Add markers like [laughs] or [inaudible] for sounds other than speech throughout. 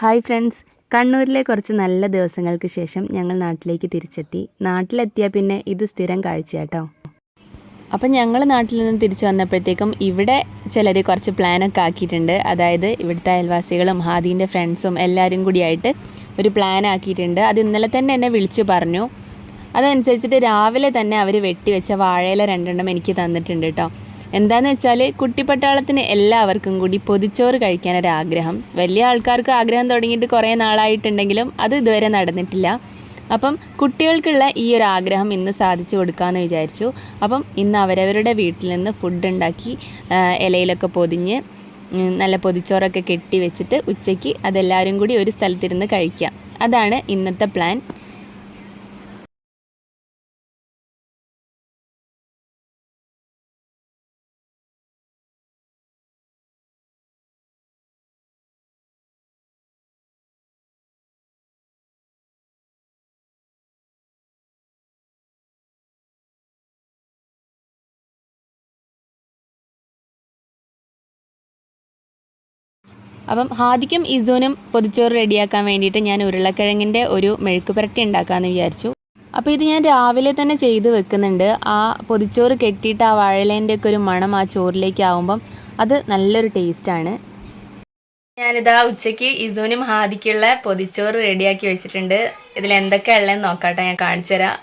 Hi friends. കണ്ണൂരിലെ കുറച്ച് നല്ല ദിവസങ്ങൾക്ക് ശേഷം ഞങ്ങൾ നാട്ടിലേക്ക് തിരിച്ചെത്തി. നാട്ടിലെത്തിയാൽ പിന്നെ ഇത് സ്ഥിരം കാഴ്ചയാട്ടോ. അപ്പം ഞങ്ങൾ നാട്ടിൽ നിന്ന് തിരിച്ചു വന്നപ്പോഴത്തേക്കും ഇവിടെ ചിലർ കുറച്ച് പ്ലാനൊക്കെ ആക്കിയിട്ടുണ്ട്. അതായത് ഇവിടുത്തെ അയൽവാസികളും ഹാദീന്റെ ഫ്രണ്ട്സും എല്ലാവരും കൂടിയായിട്ട് ഒരു പ്ലാൻ ആക്കിയിട്ടുണ്ട്. അത് ഇന്നലെ തന്നെ എന്നെ വിളിച്ചു പറഞ്ഞു. അതനുസരിച്ചിട്ട് രാവിലെ തന്നെ അവർ വെട്ടിവെച്ച വാഴയില രണ്ടെണ്ണം എനിക്ക് തന്നിട്ടുണ്ട് കേട്ടോ എന്താന്ന് വെച്ചാൽ കുട്ടിപ്പട്ടാളത്തിന് എല്ലാവർക്കും കൂടി പൊതിച്ചോറ് കഴിക്കാനൊരാഗ്രഹം. വലിയ ആൾക്കാർക്ക് ആഗ്രഹം തുടങ്ങിയിട്ട് കുറേ നാളായിട്ടുണ്ടെങ്കിലും അത് ഇതുവരെ നടന്നിട്ടില്ല. അപ്പം കുട്ടികൾക്കുള്ള ഈ ഒരു ആഗ്രഹം ഇന്ന് സാധിച്ചു കൊടുക്കാമെന്ന് വിചാരിച്ചു. അപ്പം ഇന്ന് അവരവരുടെ വീട്ടിൽ നിന്ന് ഫുഡ് ഉണ്ടാക്കി ഇലയിലൊക്കെ പൊതിഞ്ഞ് നല്ല പൊതിച്ചോറൊക്കെ കെട്ടി വെച്ചിട്ട് ഉച്ചയ്ക്ക് അതെല്ലാവരും കൂടി ഒരു സ്ഥലത്തിരുന്ന് കഴിക്കാം. അതാണ് ഇന്നത്തെ പ്ലാൻ അപ്പം ഹാദിക്കും ഇസൂനും പൊതിച്ചോറ് റെഡിയാക്കാൻ വേണ്ടിയിട്ട് ഞാൻ ഉരുളക്കിഴങ്ങിന്റെ ഒരു മെഴുക്ക് പുരട്ടി ഉണ്ടാക്കാമെന്ന് വിചാരിച്ചു. അപ്പോൾ ഇത് ഞാൻ രാവിലെ തന്നെ ചെയ്ത് വെക്കുന്നുണ്ട്. ആ പൊതിച്ചോറ് കെട്ടിയിട്ട് ആ വാഴലേന്റെ ഒക്കെ ഒരു മണം ആ ചോറിലേക്ക് ആവുമ്പം അത് നല്ലൊരു ടേസ്റ്റാണ്. ഞാനിതാ ഉച്ചയ്ക്ക് ഇസൂനും ഹാദിക്കുള്ള പൊതിച്ചോറ് റെഡിയാക്കി വെച്ചിട്ടുണ്ട്. ഇതിൽ എന്തൊക്കെ ഉള്ളതെന്ന് നോക്കാട്ടെ ഞാൻ കാണിച്ചു തരാം.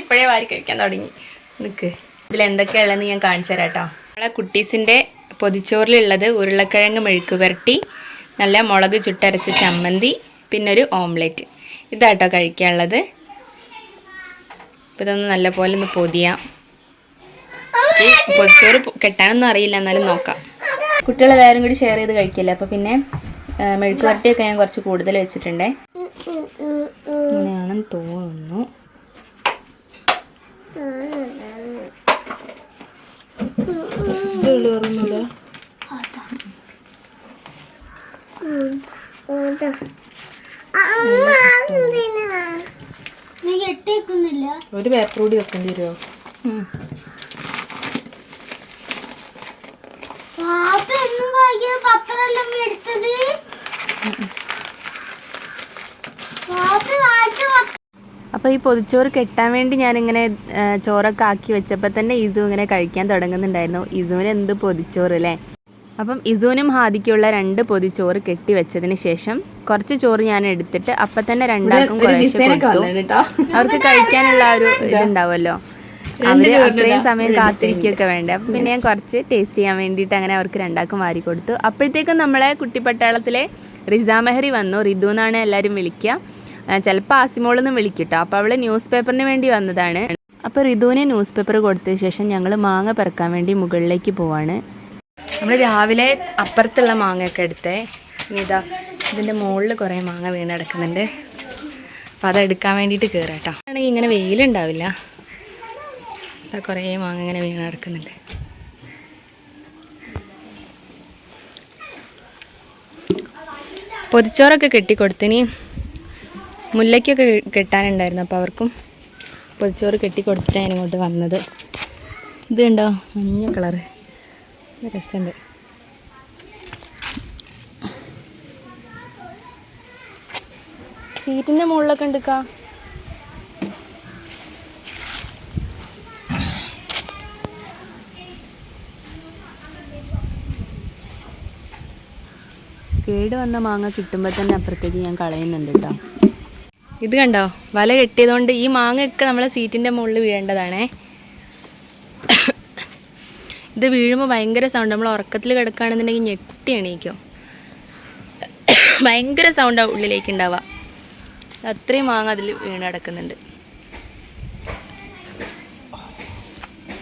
ഇപ്പോഴേ വാരി കഴിക്കാൻ തുടങ്ങി. നിൽക്ക് ഇതിൽ എന്തൊക്കെ ഉള്ളതെന്ന് ഞാൻ കാണിച്ചു തരാം കേട്ടോ. നമ്മളെ കുട്ടീസിന്റെ പൊതിച്ചോറിലുള്ളത് ഉരുളക്കിഴങ്ങ് മെഴുക്ക് പുരട്ടി നല്ല മുളക് ചുട്ടരച്ച ചമ്മന്തി പിന്നെ ഒരു ഓംലെറ്റ്. ഇതാട്ടോ കഴിക്കാനുള്ളത്. അപ്പോൾ ഇതൊന്ന് നല്ലപോലെ ഒന്ന് പൊതിയാം. പൊതിച്ചോറ് കെട്ടാനൊന്നും അറിയില്ല എന്നാലും നോക്കാം. കുട്ടികളെല്ലാവരും കൂടി ഷെയർ ചെയ്ത് കഴിക്കില്ല? അപ്പോൾ പിന്നെ മെഴുക്ക് പുരട്ടിയൊക്കെ ഞാൻ കുറച്ച് കൂടുതൽ വെച്ചിട്ടുണ്ടേ. അങ്ങനെയാണെന്ന് തോന്നുന്നു. നീ കെട്ടിയേക്കുന്നില്ല ഒരു പേപ്പർ കൂടി വെക്കേണ്ടി വരുമോ അപ്പോൾ ഈ പൊതിച്ചോറ് കെട്ടാൻ വേണ്ടി ഞാനിങ്ങനെ ഇങ്ങനെ ചോറൊക്കെ ആക്കി വെച്ചപ്പോൾ തന്നെ ഇസു ഇങ്ങനെ കഴിക്കാൻ തുടങ്ങുന്നുണ്ടായിരുന്നു. ഇസുവിന് എന്ത് പൊതിച്ചോറ് അല്ലേ അപ്പം ഇസുവിനും ഹാദിക്കുള്ള രണ്ട് പൊതിച്ചോറ് കെട്ടി വെച്ചതിന് ശേഷം കുറച്ച് ചോറ് ഞാൻ എടുത്തിട്ട് അപ്പം തന്നെ കൊടുത്തു. അവർക്ക് കഴിക്കാനുള്ള ഒരു ഇതുണ്ടാവുമല്ലോ. അവർ അത്രയും സമയം കാത്തിരിക്കുകയൊക്കെ വേണ്ടേ. അപ്പം പിന്നെ ഞാൻ കുറച്ച് ടേസ്റ്റ് ചെയ്യാൻ വേണ്ടിയിട്ട് അങ്ങനെ അവർക്ക് രണ്ടാൾക്കും വാരി കൊടുത്തു. അപ്പോഴത്തേക്കും നമ്മളെ കുട്ടിപ്പട്ടാളത്തിലെ റിസ മെഹറി വന്നു. റിതു എന്നാണ് എല്ലാവരും വിളിക്കുക. ചിലപ്പോൾ ആസിമോളെന്നും വിളിക്കട്ടോ. അപ്പോൾ അവൾ ന്യൂസ് പേപ്പറിന് വേണ്ടി വന്നതാണ്. അപ്പോൾ റിതുവിന് ന്യൂസ് പേപ്പർ കൊടുത്ത ശേഷം ഞങ്ങൾ മാങ്ങ പെറുക്കാൻ വേണ്ടി മുകളിലേക്ക് പോവാണ്. നമ്മൾ രാവിലെ അപ്പുറത്തുള്ള മാങ്ങയൊക്കെ എടുത്തേ. ഇതാ ഇതിന്റെ മുകളിൽ കുറേ മാങ്ങ വീണടക്കുന്നുണ്ട്. അപ്പം അതെടുക്കാൻ വേണ്ടിയിട്ട് കയറാം കേട്ടോ ആണെങ്കിൽ ഇങ്ങനെ വെയിലുണ്ടാവില്ല. അപ്പോൾ കുറേ മാങ്ങ ഇങ്ങനെ വീണടക്കുന്നുണ്ട്. പൊതിച്ചോറൊക്കെ കെട്ടിക്കൊടുത്തിനി മുല്ലയ്ക്കൊക്കെ കെട്ടാനുണ്ടായിരുന്നു. അപ്പോൾ അവർക്കും പൊതിച്ചോറ് കെട്ടിക്കൊടുത്തിട്ടാണ് കൊടുത്തിട്ടാണ് ഇങ്ങോട്ട് വന്നത്. ഇത് കണ്ടോ? മഞ്ഞ കളറ്. രസമുണ്ട്. സീറ്റിന്റെ മുകളിലൊക്കെ ഉണ്ട് കേട് വന്ന മാങ്ങ കിട്ടുമ്പോൾ തന്നെ അപ്പുറത്തേക്ക് ഞാൻ കളയുന്നുണ്ട് കേട്ടോ ഇത് കണ്ടോ? വല കെട്ടിയതുകൊണ്ട് ഈ മാങ്ങയൊക്കെ നമ്മളെ സീറ്റിന്റെ മുകളിൽ വീഴേണ്ടതാണേ. ഇത് വീഴുമ്പോൾ ഭയങ്കര സൗണ്ട് നമ്മൾ ഉറക്കത്തിൽ കിടക്കുകയാണെന്നുണ്ടെങ്കിൽ ഞെട്ടി എണീക്കും. ഭയങ്കര സൗണ്ടാണ് ഉള്ളിലേക്ക് ഉണ്ടാവുക. അത്രയും മാങ്ങ അതിൽ വീണ് കിടക്കുന്നുണ്ട്.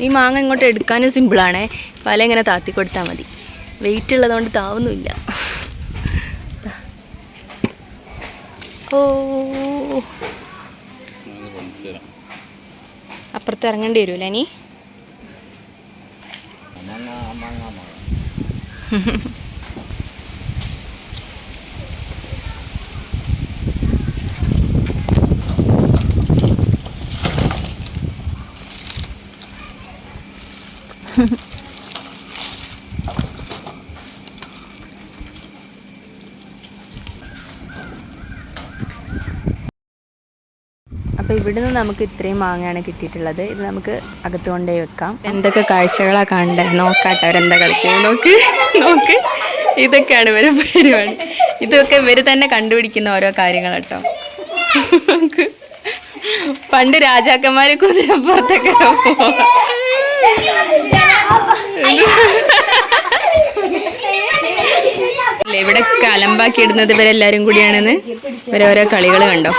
ഈ മാങ്ങ ഇങ്ങോട്ട് എടുക്കാനും സിമ്പിളാണേ വല ഇങ്ങനെ താത്തി കൊടുത്താൽ മതി. വെയിറ്റ് ഉള്ളതുകൊണ്ട് താവുന്നില്ല ഓ. അപ്പുറത്ത് ഇറങ്ങേണ്ടി വരുമല്ലേ ഇനി? [laughs] ഇവിടുന്ന് നമുക്ക് ഇത്രയും മാങ്ങയാണ് കിട്ടിയിട്ടുള്ളത്. ഇത് നമുക്ക് അകത്ത് കൊണ്ടേ വെക്കാം. എന്തൊക്കെ കാഴ്ചകളാ കാണണ്ടേ നോക്കാട്ടെ അവരെന്താ കളിക്കുന്നത് നോക്ക് നോക്ക്. ഇതൊക്കെയാണ് ഇവരെ പരിപാടി. ഇതൊക്കെ ഇവർ തന്നെ കണ്ടുപിടിക്കുന്ന ഓരോ കാര്യങ്ങളാട്ടോ പണ്ട് രാജാക്കന്മാരെ കുതിരപ്പുറത്തൊക്കെ ഇവിടെ കലമ്പാക്കി ഇടുന്നത് ഇവരെല്ലാരും കൂടിയാണെന്ന് ഇവരോരോ കളികൾ കണ്ടോ?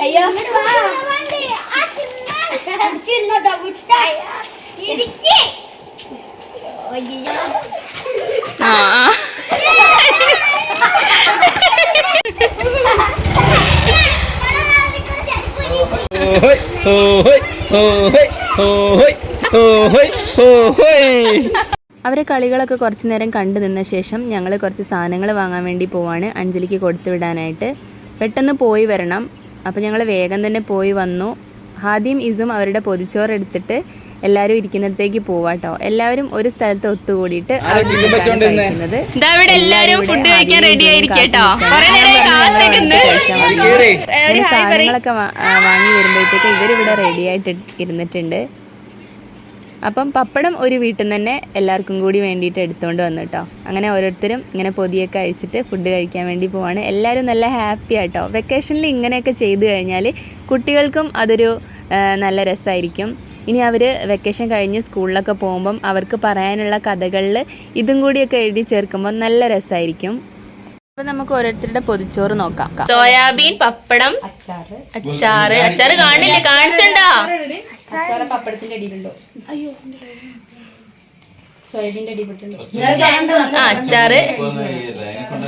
അയ്യോ ആ ആ. Ôi, ôi, ôi, ôi, ôi, ôi. അവരെ കളികളൊക്കെ കുറച്ച് നേരം കണ്ടു നിന്ന ശേഷം ഞങ്ങൾ കുറച്ച് സാധനങ്ങൾ വാങ്ങാൻ വേണ്ടി പോവാണ്. അഞ്ജലിക്ക് കൊടുത്തു വിടാനായിട്ട്. പെട്ടെന്ന് പോയി വരണം. അപ്പോൾ ഞങ്ങൾ വേഗം തന്നെ പോയി വന്നു. ഹാദിയും ഇസും അവരുടെ പൊതിച്ചോറ് എടുത്തിട്ട് എല്ലാവരും ഇരിക്കുന്നിടത്തേക്ക് പോവാട്ടോ. എല്ലാവരും ഒരു സ്ഥലത്ത് ഒത്തുകൂടിയിട്ട് സാധനങ്ങളൊക്കെ വാങ്ങി വരുമ്പോഴത്തേക്ക് ഇവരിവിടെ റെഡി ആയിട്ട് ഇരുന്നിട്ടുണ്ട്. അപ്പം പപ്പടം ഒരു വീട്ടിൽ നിന്ന് തന്നെ എല്ലാവർക്കും കൂടി വേണ്ടിയിട്ട് എടുത്തുകൊണ്ട് വന്നു കേട്ടോ. അങ്ങനെ ഓരോരുത്തരും ഇങ്ങനെ പൊതിയൊക്കെ അഴിച്ചിട്ട് ഫുഡ് കഴിക്കാൻ വേണ്ടി പോവാണ്. എല്ലാവരും നല്ല ഹാപ്പി ആട്ടോ. വെക്കേഷനിൽ ഇങ്ങനെയൊക്കെ ചെയ്തു കഴിഞ്ഞാൽ കുട്ടികൾക്കും അതൊരു നല്ല രസമായിരിക്കും. ഇനി അവർ വെക്കേഷൻ കഴിഞ്ഞ് സ്കൂളിലൊക്കെ പോകുമ്പം അവർക്ക് പറയാനുള്ള കഥകളിൽ ഇതും കൂടിയൊക്കെ എഴുതി ചേർക്കുമ്പോൾ നല്ല രസമായിരിക്കും. അപ്പൊ നമുക്ക് ഓരോരുത്തരുടെ പൊതിച്ചോറ് നോക്കാം. സോയാബീൻ പപ്പടം അച്ചാറ്. അച്ചാറ്. കാണില്ലേ? കാണിച്ചണ്ടാ ആ അച്ചാറ്.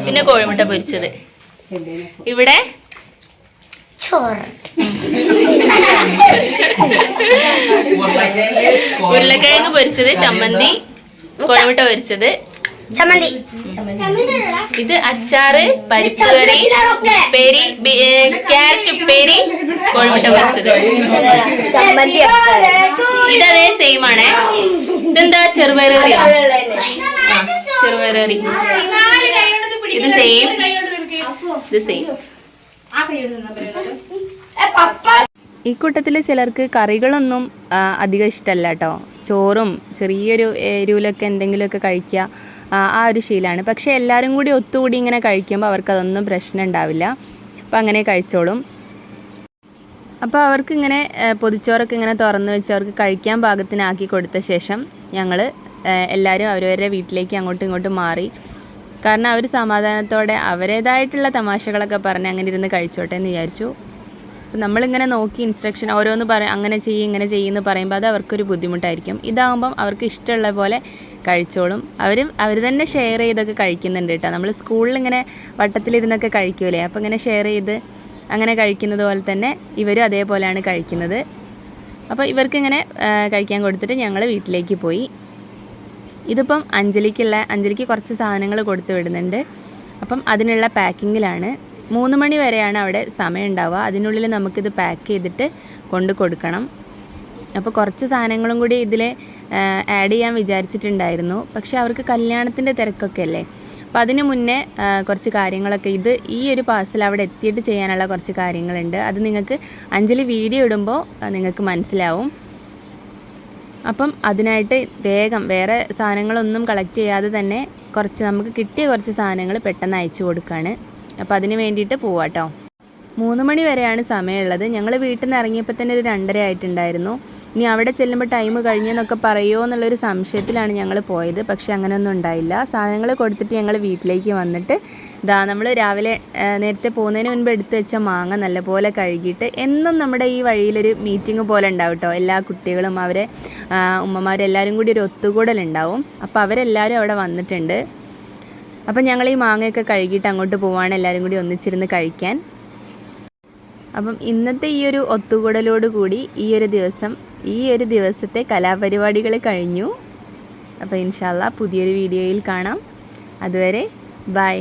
പിന്നെ കോഴിമുട്ട പൊരിച്ചത്. ഇവിടെ? ചോറ്. ഉരുളക്കിഴങ്ങ് പൊരിച്ചത് ചമ്മന്തി കോഴിമുട്ട പൊരിച്ചത് ചമ്മന്തി. ഇത് അച്ചാറ് പരിപ്പ് കറി ഉപ്പേരി ക്യാരറ്റ് ഉപ്പേരി കോഴിമുട്ട പൊരിച്ചത്. ചമ്മന്തി ഇതതേ സെയിം ആണേ. ഇതെന്താ? ചെറുപയർ ചെറുപയറി ചെറുപയർ കറി. ഇത് സെയിം ഇത് സെയിം ഈ കൂട്ടത്തിൽ ചിലർക്ക് കറികളൊന്നും അധികം ഇഷ്ടമല്ല കേട്ടോ. ചോറും ചെറിയൊരു എരിവിലൊക്കെ എന്തെങ്കിലുമൊക്കെ കഴിക്കുക. ആ, ഒരു ശീലമാണ്. പക്ഷേ എല്ലാവരും കൂടി ഒത്തുകൂടി ഇങ്ങനെ കഴിക്കുമ്പോൾ അവർക്കതൊന്നും പ്രശ്നം ഉണ്ടാവില്ല. അപ്പോൾ അങ്ങനെ കഴിച്ചോളും. അപ്പോൾ അവർക്ക് ഇങ്ങനെ പൊതിച്ചോറൊക്കെ ഇങ്ങനെ തുറന്ന് വെച്ച് അവർക്ക് കഴിക്കാൻ പാകത്തിനാക്കി കൊടുത്ത ശേഷം ഞങ്ങൾ എല്ലാവരും അവരവരുടെ വീട്ടിലേക്ക് അങ്ങോട്ടും ഇങ്ങോട്ടും മാറി. കാരണം അവർ സമാധാനത്തോടെ അവരേതായിട്ടുള്ള തമാശകളൊക്കെ പറഞ്ഞ് അങ്ങനെ ഇരുന്ന് കഴിച്ചോട്ടെ എന്ന് വിചാരിച്ചു. അപ്പം നമ്മളിങ്ങനെ നോക്കി ഇൻസ്ട്രക്ഷൻ ഓരോന്ന് പറ അങ്ങനെ ചെയ്യും ഇങ്ങനെ ചെയ്യുമെന്ന് പറയുമ്പോൾ അത് അവർക്കൊരു ബുദ്ധിമുട്ടായിരിക്കും. ഇതാകുമ്പം അവർക്ക് ഇഷ്ടമുള്ള പോലെ കഴിച്ചോളും. അവരും അവർ തന്നെ ഷെയർ ചെയ്തൊക്കെ കഴിക്കുന്നുണ്ട് കേട്ടോ. നമ്മൾ സ്കൂളിൽ ഇങ്ങനെ വട്ടത്തിലിരുന്നൊക്കെ കഴിക്കൂലേ? അപ്പോൾ ഇങ്ങനെ ഷെയർ ചെയ്ത് അങ്ങനെ കഴിക്കുന്നത് പോലെ തന്നെ ഇവരും അതേപോലെയാണ് കഴിക്കുന്നത്. അപ്പോൾ ഇവർക്കിങ്ങനെ കഴിക്കാൻ കൊടുത്തിട്ട് ഞങ്ങൾ വീട്ടിലേക്ക് പോയി. ഇതിപ്പം അഞ്ജലിക്കുള്ള അഞ്ജലിക്ക് കുറച്ച് സാധനങ്ങൾ കൊടുത്തു വിടുന്നുണ്ട്. അപ്പം അതിനുള്ള പാക്കിങ്ങിലാണ്. മൂന്ന് മണി വരെയാണ് അവിടെ സമയം ഉണ്ടാവുക. അതിനുള്ളിൽ നമുക്കിത് പാക്ക് ചെയ്തിട്ട് കൊണ്ട് കൊടുക്കണം. അപ്പോൾ കുറച്ച് സാധനങ്ങളും കൂടി ഇതിൽ ആഡ് ചെയ്യാൻ വിചാരിച്ചിട്ടുണ്ടായിരുന്നു. പക്ഷേ അവർക്ക് കല്യാണത്തിന്റെ തിരക്കൊക്കെ അല്ലേ? അപ്പോൾ അതിന് മുന്നേ കുറച്ച് കാര്യങ്ങളൊക്കെ ഇത് ഈ ഒരു പാർസൽ അവിടെ എത്തിയിട്ട് ചെയ്യാനുള്ള കുറച്ച് കാര്യങ്ങളുണ്ട്. അത് നിങ്ങൾക്ക് അഞ്ജലി വീഡിയോ ഇടുമ്പോൾ നിങ്ങൾക്ക് മനസ്സിലാവും. അപ്പം അതിനായിട്ട് വേഗം വേറെ സാധനങ്ങളൊന്നും കളക്ട് ചെയ്യാതെ തന്നെ കുറച്ച് നമുക്ക് കിട്ടിയ കുറച്ച് സാധനങ്ങൾ പെട്ടെന്ന് അയച്ചു കൊടുക്കുകയാണ് അപ്പോൾ അതിന് വേണ്ടിയിട്ട് പോവാട്ടോ മൂന്ന് മണി വരെയാണ് സമയമുള്ളത്. ഞങ്ങൾ വീട്ടിൽ നിന്ന് ഇറങ്ങിയപ്പോൾ തന്നെ ഒരു രണ്ടര ആയിട്ടുണ്ടായിരുന്നു. ഇനി അവിടെ ചെല്ലുമ്പോൾ ടൈം കഴിഞ്ഞെന്നൊക്കെ പറയുമോ എന്നുള്ളൊരു സംശയത്തിലാണ് ഞങ്ങൾ പോയത്. പക്ഷേ അങ്ങനെയൊന്നും ഉണ്ടായില്ല. സാധനങ്ങൾ കൊടുത്തിട്ട് ഞങ്ങൾ വീട്ടിലേക്ക് വന്നിട്ട് ഇതാ നമ്മൾ രാവിലെ നേരത്തെ പോകുന്നതിന് മുൻപ് എടുത്ത് വെച്ച മാങ്ങ നല്ലപോലെ കഴുകിയിട്ട് എന്നും നമ്മുടെ ഈ വഴിയിലൊരു മീറ്റിംഗ് പോലെ ഉണ്ടാവും കേട്ടോ എല്ലാ കുട്ടികളും അവരെ ഉമ്മമാരെല്ലാവരും കൂടി ഒരു ഒത്തുകൂടലുണ്ടാവും അപ്പോൾ അവരെല്ലാവരും അവിടെ വന്നിട്ടുണ്ട്. അപ്പം ഞങ്ങൾ ഈ മാങ്ങയൊക്കെ കഴുകിയിട്ട് അങ്ങോട്ട് പോവാണ് എല്ലാവരും കൂടി ഒന്നിച്ചിരുന്ന് കഴിക്കാൻ. അപ്പം ഇന്നത്തെ ഈ ഒരു ഒത്തുകൂടലോട് കൂടി ഈ ഒരു ദിവസം ഈ ഒരു ദിവസത്തെ കലാപരിപാടികൾ കഴിഞ്ഞു. അപ്പോൾ ഇൻഷാല്ല പുതിയൊരു വീഡിയോയിൽ കാണാം. അതുവരെ ബൈ.